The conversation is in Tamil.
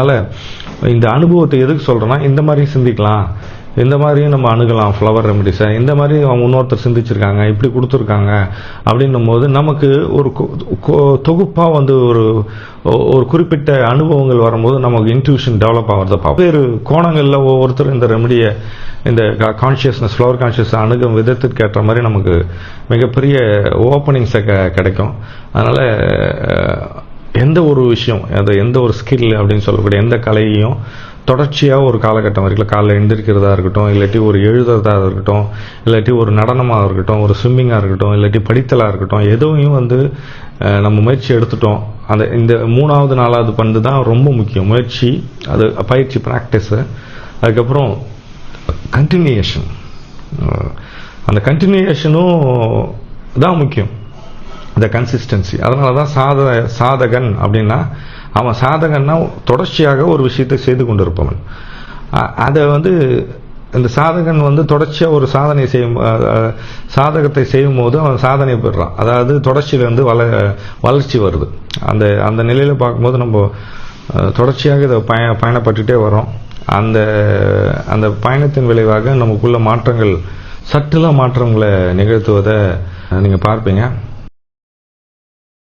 அதனால் இந்த அனுபவத்தை எதுக்கு சொல்கிறேன்னா இந்த மாதிரி சிந்திக்கலாம். இந்த மாதிரியும் நம்ம அணுகலாம் ஃப்ளவர் ரெமடிஸை இந்த மாதிரி அவங்க இன்னொருத்தர் சிந்திச்சிருக்காங்க இப்படி கொடுத்துருக்காங்க அப்படின்னும் போது நமக்கு ஒரு தொகுப்பாக வந்து ஒரு ஒரு குறிப்பிட்ட அனுபவங்கள் வரும்போது நமக்கு இன்ட்யூஷன் டெவலப் ஆகிறத பார்ப்போம். வேறு கோணங்களில் ஒவ்வொருத்தரும் இந்த ரெமடியை இந்த கான்ஷியஸ்னஸ் ஃப்ளவர் கான்ஷியஸ் அணுகும் விதத்திற்கு ஏற்ற மாதிரி நமக்கு மிகப்பெரிய ஓப்பனிங்ஸை க கிடைக்கும். அதனால் விஷயம். அது எந்த ஒரு ஸ்கில் அப்படின்னு சொல்லக்கூடிய எந்த கலையையும் தொடர்ச்சியாக ஒரு காலகட்டம் வரைக்கும் காலைல எழுந்திருக்கிறதா இருக்கட்டும் இல்லாட்டி ஒரு எழுதுறதா இருக்கட்டும் இல்லாட்டி ஒரு நடனமாக இருக்கட்டும் ஒரு ஸ்விம்மிங்காக இருக்கட்டும் இல்லாட்டி படித்தலாக இருக்கட்டும் எதுவும் வந்து நம்ம முயற்சி எடுத்துட்டோம். அந்த இந்த மூணாவது நாலாவது பந்து தான் ரொம்ப முக்கியம். முயற்சி அது பயிற்சி ப்ராக்டிஸு அதுக்கப்புறம் கண்டினியூஷன் அந்த கண்டினியூஷனும் தான் முக்கியம். இந்த கன்சிஸ்டன்சி அதனால தான் சாத சாதகன் அப்படின்னா அவன் சாதகன்னா தொடர்ச்சியாக ஒரு விஷயத்தை செய்து கொண்டிருப்பவன். அதை வந்து இந்த சாதகன் வந்து தொடர்ச்சியாக ஒரு சாதனை செய்யும் சாதகத்தை செய்யும் போது அவன் சாதனை பெறுறான். அதாவது தொடர்ச்சியிலேருந்து வள வளர்ச்சி வருது. அந்த அந்த நிலையில் பார்க்கும்போது நம்ம தொடர்ச்சியாக இதை பய பயணப்பட்டுட்டே வரோம் அந்த அந்த பயணத்தின் விளைவாக நமக்குள்ள மாற்றங்கள் சற்றுல மாற்றங்களை நிகழ்த்துவதை நீங்கள் பார்ப்பீங்க.